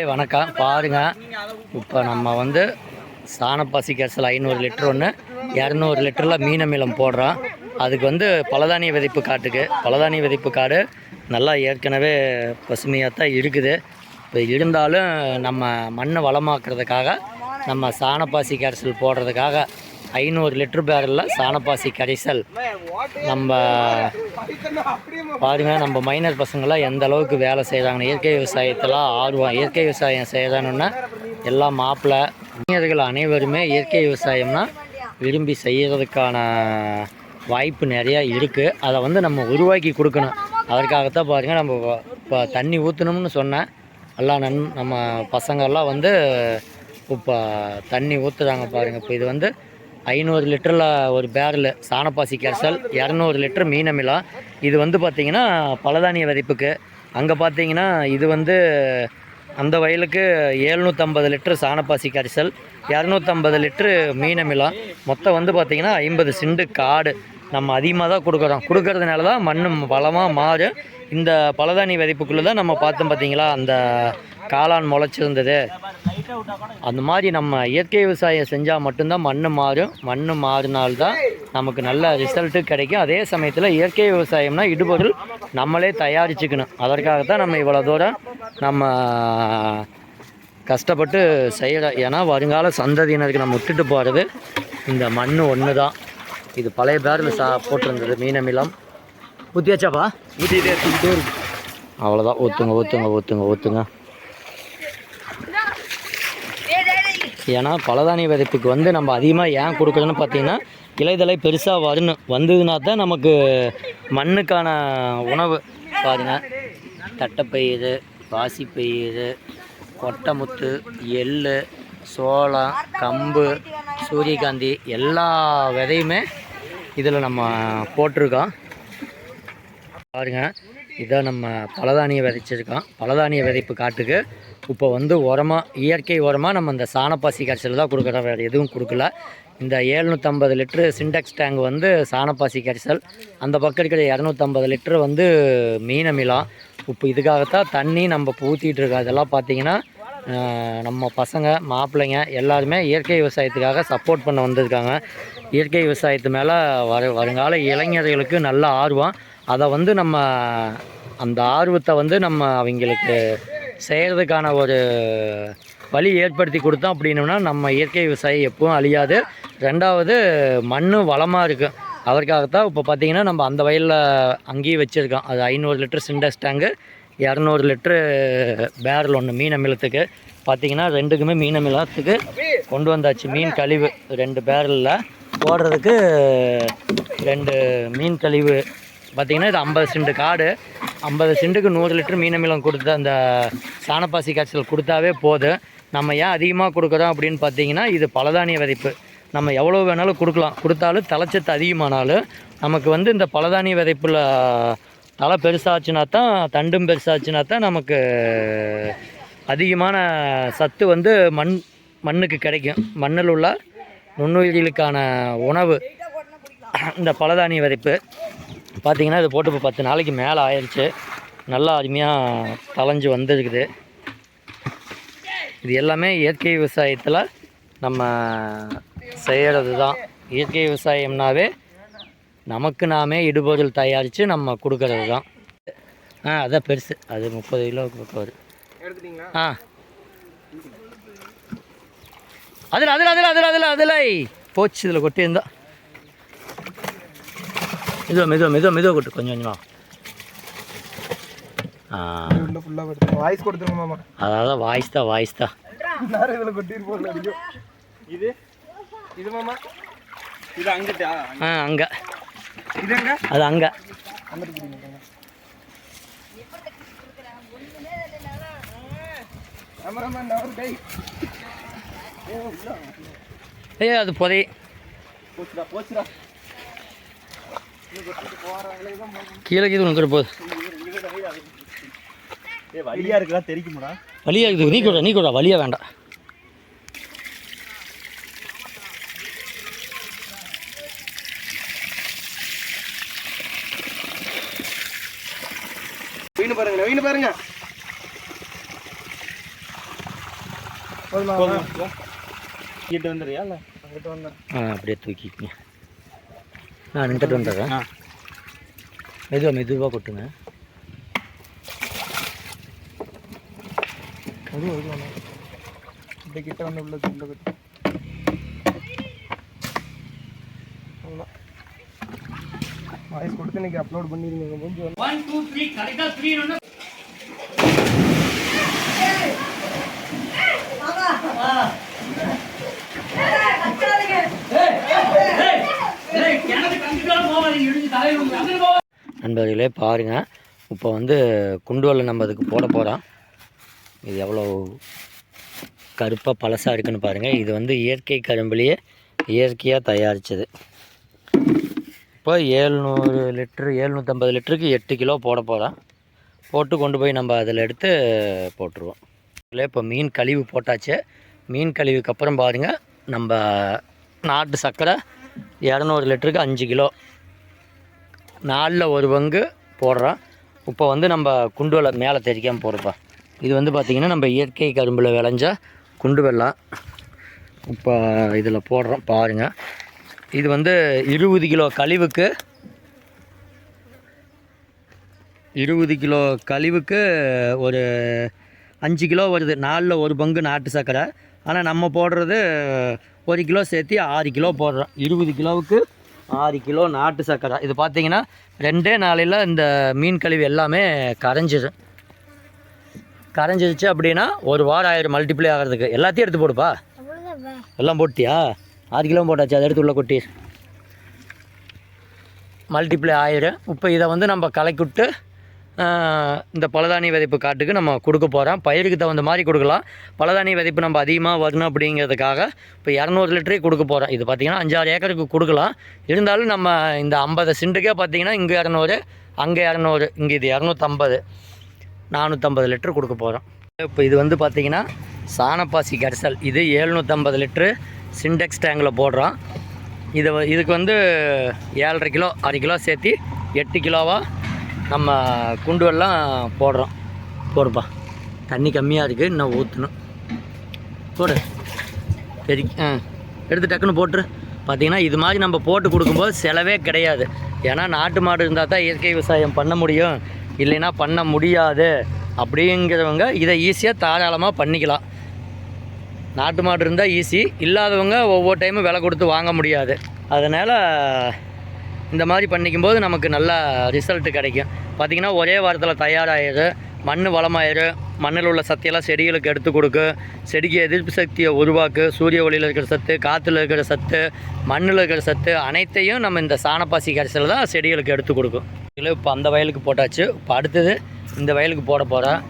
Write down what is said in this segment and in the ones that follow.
Hi வணக்கம். பாருங்க. இப்போ நம்ம வந்து சாணப்பாசி கேசல் ஐநூறு லிட்டர் ஒன்று இரநூறு லிட்டரில் மீனமிலம் போடுறோம். அதுக்கு வந்து பலதானிய விதைப்பு காட்டுக்கு. பலதானிய விதைப்பு காடு நல்லா ஏற்கனவே பசுமையாக தான் இருக்குது. இப்போ இருந்தாலும் நம்ம மண்ணை வளமாக்குறதுக்காக நம்ம சாணப்பாசி கரைசல் போடுறதுக்காக ஐநூறு லிட்டர் பேரலில் சாணப்பாசி கரைசல். நம்ம பாருங்க நம்ம மைனர் பசங்களாம் எந்த அளவுக்கு வேலை செய்கிறாங்க இயற்கை விவசாயத்தெல்லாம் ஆர்வம் இயற்கை விவசாயம் செய்யணுன்னா எல்லாம் மாப்பிள்ளை இளைஞர்கள் அனைவருமே இயற்கை விவசாயம்னா விரும்பி செய்கிறதுக்கான வாய்ப்பு நிறையா இருக்குது அதை வந்து நம்ம உருவாக்கி கொடுக்கணும். அதற்காகத்தான் பாருங்கள் நம்ம இப்போ தண்ணி ஊற்றணும்னு சொன்னேன். எல்லாம் நன் நம்ம பசங்கள்லாம் வந்து இப்போ தண்ணி ஊற்றுறாங்க பாருங்கள் இப்போ இது வந்து ஐநூறு லிட்டரில் ஒரு பேரில் சாணப்பாசி கேசல் இரநூறு லிட்டர் மீனமிலா. இது வந்து பார்த்திங்கன்னா பலதானிய விதைப்புக்கு. அங்கே பார்த்தீங்கன்னா இது வந்து அந்த வயலுக்கு ஏழ்நூற்றம்பது லிட்டரு சாணப்பாசி கரிசல் இரநூத்தம்பது லிட்டரு மீனமிலா. மொத்தம் வந்து பார்த்திங்கன்னா ஐம்பது சிண்டு காடு நம்ம அதிகமாக தான் கொடுக்குறோம். கொடுக்கறதுனால தான் மண்ணும் வளமாக மாறும் இந்த பலதானி விதைப்புக்குள்ளே தான் நம்ம பார்த்தோம் பார்த்திங்களா அந்த காளான் முளைச்சிருந்தது. அந்த மாதிரி நம்ம இயற்கை விவசாயம் செஞ்சால் மட்டும்தான் மண் மாறும். மண் மாறினால்தான் நமக்கு நல்ல ரிசல்ட்டு கிடைக்கும். அதே சமயத்தில் இயற்கை விவசாயம்னா இடுபொருள் நம்மளே தயாரிச்சுக்கணும். அதற்காகத்தான் நம்ம இவ்வளோ தூரம் நம்ம கஷ்டப்பட்டு செய்கிறோம் ஏன்னா வருங்கால சந்ததியினருக்கு நம்ம விட்டுட்டு போகிறது இந்த மண் ஒன்று தான் இது பழைய பேரில் சா போட்டிருந்தது மீனமிலம். ஊற்றியாச்சாப்பா ஊற்றிட்டே அவ்வளோதான் ஊற்றுங்க ஊற்றுங்க ஊற்றுங்க ஊற்றுங்க ஏன்னா பலதானிய விதைப்புக்கு வந்து நம்ம அதிகமாக ஏன் கொடுக்குறோன்னு பார்த்தீங்கன்னா இலைதலை பெருசாக வரணும் வந்ததுன்னா தான் நமக்கு மண்ணுக்கான உணவு. பாருங்க. தட்டைப்பயிறு பாசிப்பயிறு கொட்டைமுத்து எள் சோளம் கம்பு சூரியகாந்தி எல்லா விதையுமே இதில் நம்ம போட்டிருக்கோம். பாருங்க. இதான் நம்ம பலதானிய விதைச்சிருக்கோம். பலதானிய விதைப்பு காட்டுக்கு இப்போ வந்து உரமாக இயற்கை உரமாக நம்ம இந்த சாணப்பாசி கரைசல் தான் கொடுக்குறோம் வேறு எதுவும் கொடுக்கல. இந்த ஏழ்நூற்றம்பது லிட்ரு சிண்டெக்ஸ் டேங்க் வந்து சாணப்பாசி கரைசல் அந்த பக்கம் இருக்கிற இரநூத்தம்பது லிட்ரு வந்து மீனமிலாம் இப்போ இதுக்காகத்தான் தண்ணி நம்ம இப்போ இருக்கோம். அதெல்லாம் பார்த்திங்கன்னா நம்ம பசங்க மாப்பிள்ளைங்க எல்லாருமே இயற்கை விவசாயத்துக்காக சப்போர்ட் பண்ண வந்திருக்காங்க. இயற்கை விவசாயத்து மேலே வரு வருங்கால இளைஞர்களுக்கு நல்ல ஆர்வம். அதை வந்து நம்ம அந்த ஆர்வத்தை வந்து நம்ம அவங்களுக்கு செய்கிறதுக்கான ஒரு வழி ஏற்படுத்தி கொடுத்தோம் அப்படின்னோம்னா நம்ம இயற்கை விவசாயம் எப்பவும் அழியாது. ரெண்டாவது மண் வளமாக இருக்கும் அதற்காகத்தான் இப்போ பார்த்தீங்கன்னா நம்ம அந்த வயலில் அங்கேயும் வச்சுருக்கோம். அது ஐநூறு லிட்டர் சிண்டஸ் டேங்கு இரநூறு லிட்ரு பேரல் ஒன்று மீன் அமிலத்துக்கு. பார்த்தீங்கன்னா ரெண்டுக்குமே மீன் அமிலத்துக்கு கொண்டு வந்தாச்சு. மீன் கழிவு ரெண்டு பேரலில். போடுறதுக்கு ரெண்டு மீன் கழிவு. பார்த்திங்கன்னா இது ஐம்பது சென்ட் காடு. ஐம்பது சென்ட்டுக்கு நூறு லிட்டர் மீன் அமிலம் கொடுத்த அந்த சாணப்பாசி காய்ச்சல் கொடுத்தாவே போதும். நம்ம ஏன் அதிகமாக கொடுக்குறோம் அப்படின்னு பார்த்தீங்கன்னா இது பலதானிய விதைப்பு. நம்ம எவ்வளோ வேணாலும் கொடுக்கலாம். கொடுத்தாலும் தலைச்சத்து அதிகமானாலும் நமக்கு வந்து இந்த பலதானிய விதைப்பில் தலை பெருசாச்சுன்னா தான் தண்டும் பெருசாச்சுன்னா தான் நமக்கு அதிகமான சத்து வந்து மண் மண்ணுக்கு கிடைக்கும். மண்ணில் உள்ள நுண்ணுயிர்களுக்கான உணவு. இந்த பலதானிய விதைப்பு. பார்த்தீங்கன்னா இது போட்டு இப்போ பத்து நாளைக்கு மேலே ஆயிடுச்சு நல்லா அருமையாக தளைஞ்சு வந்திருக்குது. இது எல்லாமே இயற்கை விவசாயத்தில் நம்ம செய்கிறது தான் இயற்கை விவசாயம்னாவே நமக்கு நாமே இடுபொருள் தயாரித்து நம்ம கொடுக்கறது தான் ஆ அதான் பெருசு. அது முப்பது கிலோவுக்கு பக்கம் ஆ. அதில் அதில் அதில் அதில் அதில் அதில் போச்சு இதில் கொட்டியிருந்தா. மெதுவா மெதுவா மெதுவா மெதுவா கொட்டு கொஞ்சம் கொஞ்சமாக வாய்ஸ் கொடுத்துருங்க மாமா. அதாவது வாய்ஸ் தான் வாய்ஸ் தான். இதில் அடிக்கும். இது? இது மாமா? இது அங்கிட்டா? ஆ அங்கே. இது எங்க? அது அங்கே. ஏய் அது புதை. போச்சுடா போச்சுடா. கீழே கீழே வந்துட போகுது வழியா இருக்குதா தெரிக்குமாடா. வழியாக இருக்குது. நீ கூட நீ கூட வழியாக வேண்டாம். வீணு பாருங்க வீணு பாருங்க. கிட்ட வந்துடுறியா இல்லை அங்கிட்ட வந்தேன் ஆ அப்படியே தூக்கிக்கங்க. நான் நின்றுட்டு வந்துடுறேன் மெதுவாக மெதுவாக கொட்டுங்க அது வேணாம் இப்படி கிட்ட வந்து உள்ள உள்ள கட்டு வாய்ஸ் கொடுத்து இன்னைக்கு அப்லோட் பண்ணிருங்க ஒன் டூ த்ரீ கரெக்டாக த்ரீ நண்பர்களே பாருங்கள் இப்போ வந்து குண்டுவலை நம்ம அதுக்கு போட போகிறோம் இது எவ்வளோ கருப்பாக பழசாக இருக்குன்னு பாருங்கள் இது வந்து இயற்கை கரும்புலேயே இயற்கையாக தயாரித்தது இப்போ ஏழ்நூறு லிட்ரு ஏழ்நூற்றம்பது லிட்டருக்கு எட்டு கிலோ போட போகிறோம் போட்டு கொண்டு போய் நம்ம அதில் எடுத்து போட்டுருவோம். இல்லை இப்போ மீன் கழிவு போட்டாச்சு. மீன் கழிவுக்கு அப்புறம் பாருங்கள் நம்ம நாட்டு சர்க்கரை இரநூறு லிட்டருக்கு அஞ்சு கிலோ. நாலில் ஒரு பங்கு போடுறோம் இப்போ வந்து நம்ம குண்டு வெள்ளம் மேலே தெரிக்காமல் போடுறப்பா. இது வந்து பார்த்திங்கன்னா நம்ம இயற்கை கரும்பில் விளைஞ்ச குண்டு வெள்ளம். இப்போ இதில் போடுறோம் பாருங்கள் இது வந்து இருபது கிலோ கழிவுக்கு இருபது கிலோ கழிவுக்கு ஒரு அஞ்சு கிலோ வருது. நாலில் ஒரு பங்கு நாட்டு சர்க்கரை. ஆனால் நம்ம போடுறது ஒரு கிலோ சேர்த்து ஆறு கிலோ போடுறோம். இருபது கிலோவுக்கு ஆறு கிலோ நாட்டு சர்க்கரை. இது பார்த்தீங்கன்னா ரெண்டே நாளையில் இந்த மீன் கழிவு எல்லாமே கரைஞ்சிடும் கரைஞ்சிருச்சு அப்படின்னா ஒரு வாரம் ஆயிரம் மல்டிப்ளை ஆகிறதுக்கு. எல்லாத்தையும் எடுத்து போடுப்பா. எல்லாம் போட்டியா? ஆறு கிலோ போட்டாச்சு அதை எடுத்து உள்ள கொட்டி மல்டிப்ளை ஆயிரும். இப்போ இதை வந்து நம்ம கலக்கிவிட்டு இந்த பலதானிய விதைப்பு காட்டுக்கு நம்ம கொடுக்க போகிறோம் பயிருக்கு தகுந்த மாதிரி கொடுக்கலாம். பலதானிய விதைப்பு நம்ம அதிகமாக வரணும் அப்படிங்கிறதுக்காக இப்போ இரநூறு லிட்டரே கொடுக்க போகிறோம் இது பார்த்திங்கன்னா அஞ்சாறு ஏக்கருக்கு கொடுக்கலாம். இருந்தாலும் நம்ம இந்த ஐம்பது சிண்டுக்கே பார்த்திங்கன்னா இங்கே இரநூறு அங்கே இரநூறு இங்கே இது இரநூத்தம்பது நானூற்றம்பது லிட்ரு கொடுக்க போகிறோம் இப்போ இது வந்து பார்த்திங்கன்னா சாணப்பாசி கரிசல். இது ஏழ்நூற்றம்பது லிட்ரு சிண்டெக்ஸ் டேங்கில் போடுறோம். இது இதுக்கு வந்து ஏழரை கிலோ அரை கிலோ சேர்த்து எட்டு கிலோவாக நம்ம குண்டு வெல்லம் போடுறோம். போடுப்பா. தண்ணி கம்மியாக இருக்குது இன்னும் ஊற்றணும் போடு. சரி ஆ எடுத்து டக்குன்னு போட்டுரு. பார்த்திங்கன்னா இது மாதிரி நம்ம போட்டு கொடுக்கும்போது செலவே கிடையாது. ஏன்னா நாட்டு மாடு இருந்தால் தான் இயற்கை விவசாயம் பண்ண முடியும். இல்லைன்னா பண்ண முடியாது. அப்படிங்கிறவங்க இதை ஈஸியாக தாராளமாக பண்ணிக்கலாம். நாட்டு மாடு இருந்தால் ஈஸி இல்லாதவங்க ஒவ்வொரு டைமும் விலை கொடுத்து வாங்க முடியாது. அதனால் இந்த மாதிரி பண்ணிக்கும்போது நமக்கு நல்ல ரிசல்ட்டு கிடைக்கும். பார்த்திங்கன்னா ஒரே வாரத்தில் தயாராகிடு மண் வளமாயிரும் மண்ணில் உள்ள சத்தியெல்லாம் செடிகளுக்கு எடுத்து கொடுக்கும் செடிக்கு எதிர்ப்பு சக்தியை உருவாக்கு சூரிய ஒளியில் இருக்கிற சத்து காற்றுல இருக்கிற சத்து மண்ணில் இருக்கிற சத்து அனைத்தையும் நம்ம இந்த சாணப்பாசி கரைசல் தான் செடிகளுக்கு எடுத்து கொடுக்கும். இதில் இப்போ அந்த வயலுக்கு போட்டாச்சு. இப்போ அடுத்தது இந்த வயலுக்கு போட போகிறேன்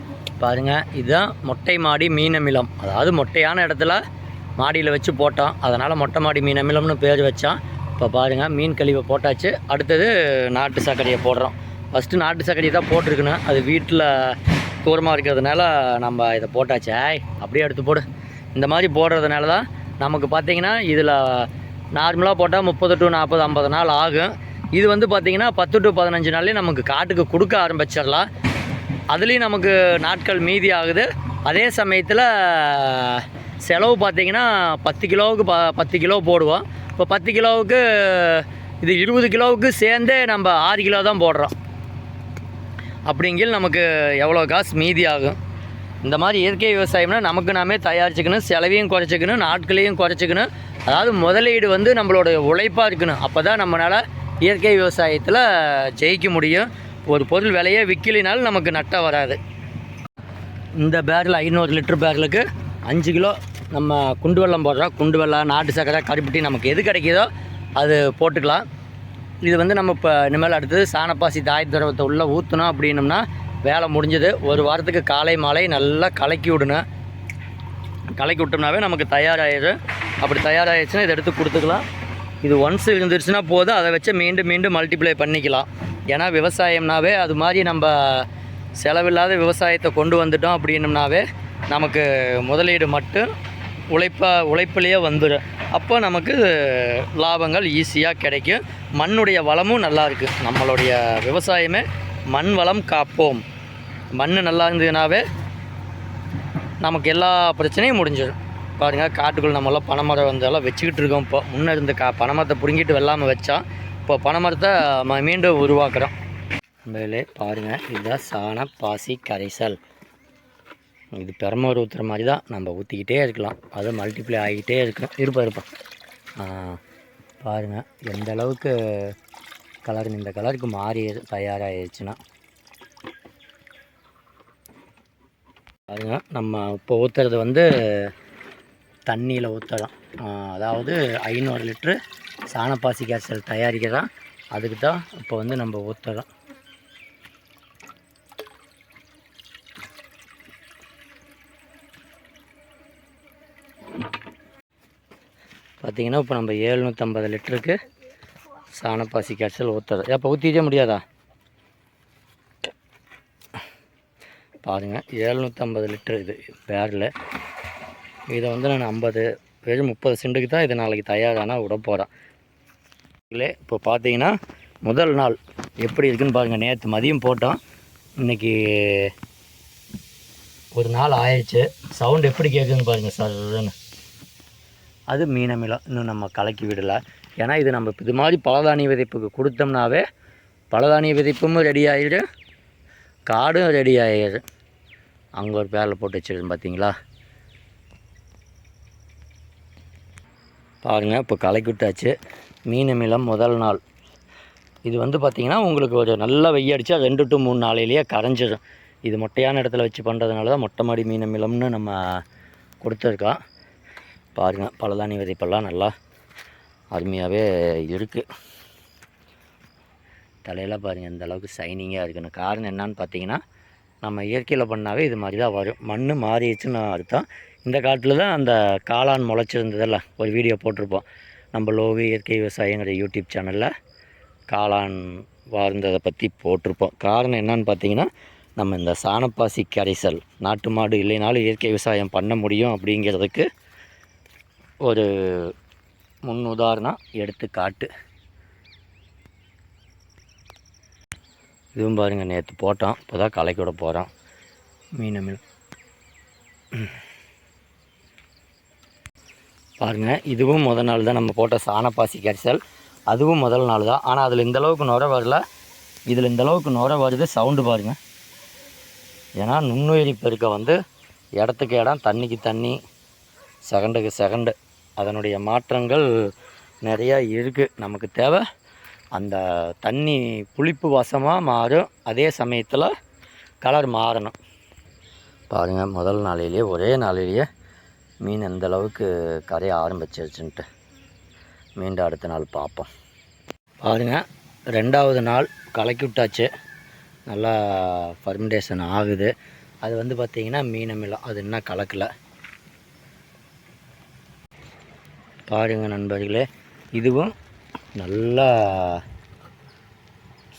பாருங்கள் இதுதான் மொட்டை மாடி மீனமிலம். அதாவது மொட்டையான இடத்துல மாடியில் வச்சு போட்டோம். அதனால் மொட்டை மாடி மீனமிலம்னு பேர் வச்சான். இப்போ பாருங்கள் மீன் கழிவை போட்டாச்சு. அடுத்தது நாட்டு சக்கரையை போடுறோம். ஃபஸ்ட்டு நாட்டு சக்கரையை தான் போட்டிருக்கணும். அது வீட்டில் தூரமாக இருக்கிறதுனால நம்ம இதை போட்டாச்சு. ஆய் அப்படியே எடுத்து போடு. இந்த மாதிரி போடுறதுனால தான் நமக்கு பார்த்திங்கன்னா இதில் நார்மலாக போட்டால் முப்பது டு நாற்பது ஐம்பது நாள் ஆகும். இது வந்து பார்த்திங்கன்னா பத்து டு பதினஞ்சு நாள்லேயே நமக்கு காட்டுக்கு கொடுக்க ஆரம்பிச்சிடலாம். அதுலேயும் நமக்கு நாட்கள் மீதி ஆகுது. அதே சமயத்தில் செலவு பார்த்திங்கன்னா பத்து கிலோவுக்கு ப பத்து கிலோ போடுவோம். இப்போ பத்து கிலோவுக்கு இது இருபது கிலோவுக்கு சேர்ந்தே நம்ம ஆறு கிலோ தான் போடுறோம். அப்படிங்கில் நமக்கு எவ்வளோ காசு மீதி ஆகும்? இந்த மாதிரி இயற்கை விவசாயம்னா நமக்கு நாமே தயாரிச்சுக்கணும் செலவையும் குறைச்சிக்கணும் நாட்களையும் குறைச்சிக்கணும். அதாவது முதலீடு வந்து நம்மளோட உழைப்பாக இருக்கணும். அப்போ தான் நம்மளால் இயற்கை விவசாயத்தில் ஜெயிக்க முடியும். ஒரு பொருள் விலையே விற்கலினாலும் நமக்கு நட்டம் வராது. இந்த பேரில் ஐநூறு லிட்டர் பேரலுக்கு அஞ்சு கிலோ நம்ம குண்டு வெள்ளம் போடுறோம். குண்டு வெள்ளம் நாட்டு சக்கரை கருப்பட்டி நமக்கு எது கிடைக்கிதோ அது போட்டுக்கலாம். இது வந்து நம்ம இப்போ இனிமேல் அடுத்தது சாணப்பாசி தாய் திரவத்தை உள்ளே ஊற்றணும் அப்படின்னம்னா வேலை முடிஞ்சது. ஒரு வாரத்துக்கு காலை மாலை நல்லா கலக்கி விடணும். கலக்கி விட்டோம்னாவே நமக்கு தயாராகிடும் அப்படி தயாராகிடுச்சுன்னா இதை எடுத்து கொடுத்துக்கலாம். இது ஒன்ஸ் இருந்துருச்சுன்னா போதும். அதை வச்சு மீண்டும் மீண்டும் மல்டிப்ளை பண்ணிக்கலாம். ஏன்னா விவசாயம்னாவே அது மாதிரி நம்ம செலவில்லாத விவசாயத்தை கொண்டு வந்துட்டோம் அப்படின்னம்னாவே நமக்கு முதலீடு மட்டும் உழைப்பா உழைப்பிலேயே வந்துடும் அப்போ நமக்கு லாபங்கள் ஈஸியாக கிடைக்கும். மண்ணுடைய வளமும் நல்லா இருக்குது நம்மளுடைய விவசாயமே மண் வளம் காப்போம். மண் நல்லா இருந்ததுனாவே நமக்கு எல்லா பிரச்சனையும் முடிஞ்சிடும் பாருங்கள் காட்டுக்குள்ள நம்மளாம் பனைமரம் வந்தெல்லாம் வச்சுக்கிட்டு இருக்கோம் இப்போ. முன்னே இருந்த கா பனைமரத்தை பிடுங்கிட்டு வெள்ளாமல் வச்சோம் இப்போ பனைமரத்தை நம்ம மீண்டும் உருவாக்குறோம். மேலே பாருங்கள் இதுதான் சாண பாசி கரைசல். இது பெரம்பூர் ஊற்றுற மாதிரி தான் நம்ம ஊற்றிக்கிட்டே இருக்கலாம். அது மல்டிப்ளை ஆகிக்கிட்டே இருக்கும். இருப்பா இருப்பா பாருங்கள் எந்த அளவுக்கு கலர் இந்த கலருக்கு மாறி தயாராகிடுச்சுன்னா பாருங்க நம்ம இப்போ ஊற்றுறது வந்து தண்ணியில் ஊற்றலாம் அதாவது ஐநூறு லிட்ரு சாணப்பாசி கேசல் தயாரிக்கிறோம் அதுக்கு தான் இப்போ வந்து நம்ம ஊற்றுறோம் பார்த்தீங்கன்னா இப்போ நம்ம ஏழ்நூற்றம்பது லிட்டருக்கு சாணப்பாசி கேட்சல் ஊற்றுறது அப்போ ஊற்றிக்க முடியாதா? பாருங்கள் ஏழ்நூற்றம்பது லிட்டர் இது பேரில். இதை வந்து நான் ஐம்பது வெறும் முப்பது சென்ட்டுக்கு தான் இது நாளைக்கு தயாரானா விட போகிறேன் இல்லை இப்போ பார்த்தீங்கன்னா முதல் நாள் எப்படி இருக்குன்னு பாருங்கள் நேற்று மதியம் போட்டோம். இன்றைக்கி ஒரு நாள் ஆயிடுச்சு. சவுண்ட் எப்படி கேட்குதுன்னு பாருங்கள் சார் அது மீனமிலம் இன்னும் நம்ம கலக்கி விடலை. ஏன்னா இது நம்ம இது மாதிரி பலதானிய விதைப்புக்கு கொடுத்தோம்னாவே பலதானிய விதைப்பும் ரெடி ஆகிடும் காடும் ரெடி ஆகிடும் அங்கே ஒரு பேரில் போட்டு வச்சிருக்கேன் பார்த்தீங்களா பாருங்கள் இப்போ கலக்கி விட்டாச்சு. மீனமிலம் முதல் நாள். இது வந்து பார்த்திங்கன்னா உங்களுக்கு ஒரு நல்ல வெய்ய அடித்தா ரெண்டு டு மூணு நாளையிலேயே கரைஞ்சிடும் இது மொட்டையான இடத்துல வச்சு பண்ணுறதுனால தான் மொட்டை மாடி மீனமிலம்னு நம்ம கொடுத்துருக்கோம். பாருங்கள் பழதானி விதைப்பெல்லாம் நல்லா அருமையாகவே இருக்குது தலையெல்லாம் பாருங்கள் இந்த அளவுக்கு ஷைனிங்காக இருக்குன்னு. காரணம் என்னன்னு பார்த்தீங்கன்னா நம்ம இயற்கையில் பண்ணாவே இது மாதிரி தான் வரும். மண் மாறிடுச்சுன்னு அர்த்தம். இந்த காட்டில் தான் அந்த காளான் முளைச்சிருந்ததில்ல ஒரு வீடியோ போட்டிருப்போம். நம்ம லோகு இயற்கை விவசாயங்கிற யூடியூப் சேனலில் காளான் வாழ்ந்ததை பற்றி போட்டிருப்போம். காரணம் என்னன்னு பார்த்தீங்கன்னா நம்ம இந்த சாணப்பாசி கரைசல் நாட்டு மாடு இல்லைனாலும் இயற்கை விவசாயம் பண்ண முடியும் அப்படிங்கிறதுக்கு ஒரு முன் உதாரணம் எடுத்துக்காட்டு. இதுவும் பாருங்கள் நேற்று போட்டோம் இப்போ தான் கலைக்கு போகிறோம் மீன் மீன் பாருங்கள் இதுவும் முதல் நாள் தான் நம்ம போட்ட சாணப்பாசி கரிசல். அதுவும் முதல் நாள் தான். ஆனால் அதில் இந்தளவுக்கு நுர வரல. இதில் இந்தளவுக்கு நுர வருது சவுண்டு பாருங்கள் ஏன்னா நுண்ணுயிரி பெருக்க வந்து இடத்துக்கு இடம் தண்ணிக்கு தண்ணி செகண்டுக்கு செகண்டு. அதனுடைய மாற்றங்கள் நிறையா இருக்குது நமக்கு தேவை. அந்த தண்ணி புளிப்பு வசமாக மாறும். அதே சமயத்தில் கலர் மாறணும். பாருங்கள் முதல் நாளையிலேயே ஒரே நாளிலேயே மீன் எந்த அளவுக்கு கரைய ஆரம்பிச்சிருச்சுன்ட்டு. மீண்டும் அடுத்த நாள் பார்ப்போம். பாருங்கள் ரெண்டாவது நாள் கலக்கி விட்டாச்சு. நல்லா ஃபர்மெண்டேஷன் ஆகுது. அது வந்து பார்த்திங்கன்னா மீனமிலம் அது இன்னும் கலக்கலை. பாருங்கள் நண்பர்களே இதுவும் நல்லா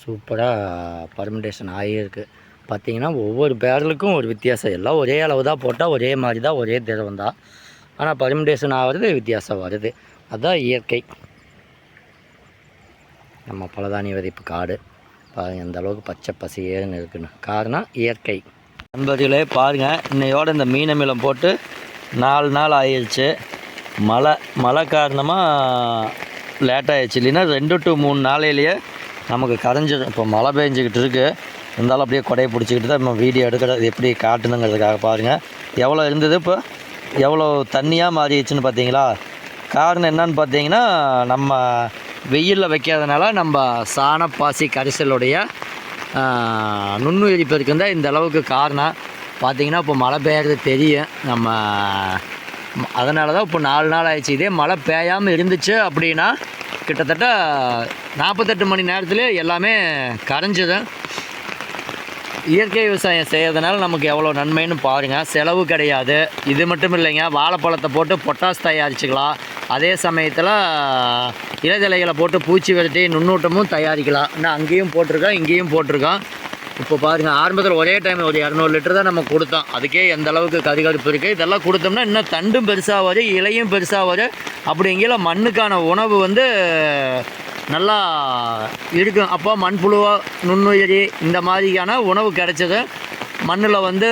சூப்பராக பர்மெண்டேஷன் ஆகியிருக்கு பார்த்தீங்கன்னா ஒவ்வொரு பேரலுக்கும் ஒரு வித்தியாசம். எல்லாம் ஒரே அளவு தான் போட்டால் ஒரே மாதிரி தான் ஒரே திரவம் தான். ஆனால் பர்மெண்டேஷன் ஆகிறது வித்தியாசம் வருது. அதுதான் இயற்கை. நம்ம பலதானிய விதைப்பு காடு. பாருங்கள் எந்த அளவுக்கு பச்சை பசியேன்னு இருக்குன்னு. காரணம் இயற்கை. நண்பர்களே பாருங்கள் இன்னையோட இந்த மீனமிலம் போட்டு நாலு நாள் ஆயிடுச்சு. மழை மழை காரணமாக லேட் இல்லைன்னா ரெண்டு டு மூணு நாளையிலேயே நமக்கு கரைஞ்சிடும் இப்போ மழை பெஞ்சிக்கிட்டு இருக்குது இருந்தாலும் அப்படியே கொடையை பிடிச்சிக்கிட்டு தான் நம்ம வீடியோ எடுக்கிறது எப்படி காட்டணுங்கிறதுக்காக பாருங்கள் எவ்வளோ இருந்தது இப்போ? எவ்வளோ தண்ணியாக மாறிடுச்சுன்னு பார்த்தீங்களா? காரணம் என்னன்னு பார்த்தீங்கன்னா நம்ம வெயிலில் வைக்காதனால நம்ம சாணப்பாசி கரிசலுடைய நுண்ணுயிரிப்பு இருக்குந்தால் பெருக்கம் இந்த அளவுக்கு காரணம். பார்த்திங்கன்னா இப்போ மழை பெய்யறது தெரியும். நம்ம அதனால தான் இப்போ நாலு நாள் ஆயிடுச்சு. இதே மழை பெய்யாமல் இருந்துச்சு அப்படின்னா கிட்டத்தட்ட நாற்பத்தெட்டு மணி நேரத்தில் எல்லாமே கரைஞ்சிது. இயற்கை விவசாயம் செய்கிறதுனால நமக்கு எவ்வளோ நன்மைன்னு பாருங்கள் செலவு கிடையாது. இது மட்டும் இல்லைங்க. வாழைப்பழத்தை போட்டு பொட்டாஸ் தயாரிச்சுக்கலாம். அதே சமயத்தில் இலைதலைகளை போட்டு பூச்சி விரட்டி நுண்ணூட்டமும் தயாரிக்கலாம். இன்னும் அங்கேயும் போட்டிருக்கோம் இங்கேயும் போட்டிருக்கோம். இப்போ பாருங்கள் ஆரம்பத்தில் ஒரே டைம் ஒரு இரநூறு லிட்டர் தான் நம்ம கொடுத்தோம். அதுக்கே எந்த அளவுக்கு கருகருப்பு இருக்குது இதெல்லாம் கொடுத்தோம்னா இன்னும் தண்டும் பெருசாக வரும் இலையும் பெருசாக வரும் அப்படிங்கிற மண்ணுக்கான உணவு வந்து நல்லா இருக்கும் அப்போ மண்புழுவா நுண்ணுயிரி இந்த மாதிரியான உணவு கிடைச்சது. மண்ணில் வந்து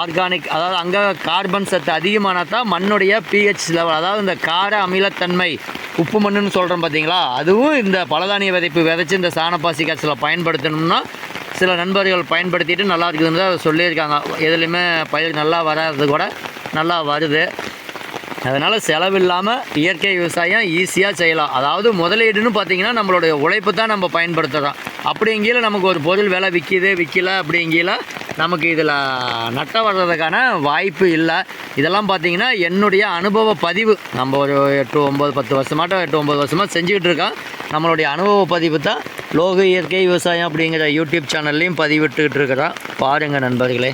ஆர்கானிக் அதாவது அங்கே கார்பன் சத்து அதிகமானா தான் மண்ணுடைய பிஹெச் லெவல் அதாவது இந்த கார அமிலத்தன்மை உப்பு மண்ணுன்னு சொல்கிறோம் பார்த்தீங்களா அதுவும் இந்த பலதானிய விதைப்பு விதைச்சி இந்த சாணப்பாசி காய்ச்சலை பயன்படுத்தணும்னா சில நண்பர்கள் பயன்படுத்திட்டு நல்லா இருக்குதுன்னு தான் சொல்லியிருக்காங்க. எதுலேயுமே பயிர் நல்லா வராது கூட நல்லா வருது. அதனால் செலவில்லாமல் இயற்கை விவசாயம் ஈஸியாக செய்யலாம். அதாவது முதலீடுன்னு பார்த்தீங்கன்னா நம்மளுடைய உழைப்பு தான் நம்ம பயன்படுத்துகிறோம் அப்படிங்கில நமக்கு ஒரு பொருள் விலை விற்கிது விற்கல அப்படிங்கில நமக்கு இதில் நட்ட வர்றதுக்கான வாய்ப்பு இல்லை. இதெல்லாம் பார்த்தீங்கன்னா என்னுடைய அனுபவ பதிவு. நம்ம ஒரு எட்டு ஒம்பது பத்து வருஷமாட்டம் எட்டு ஒம்பது வருஷமாக செஞ்சுக்கிட்டு இருக்கோம். நம்மளுடைய அனுபவ பதிவு தான் லோக இயற்கை விவசாயம் அப்படிங்கிற யூடியூப் சேனல்லையும் பதிவிட்டுக்கிட்டு இருக்கிறோம் பாருங்கள் நண்பர்களே.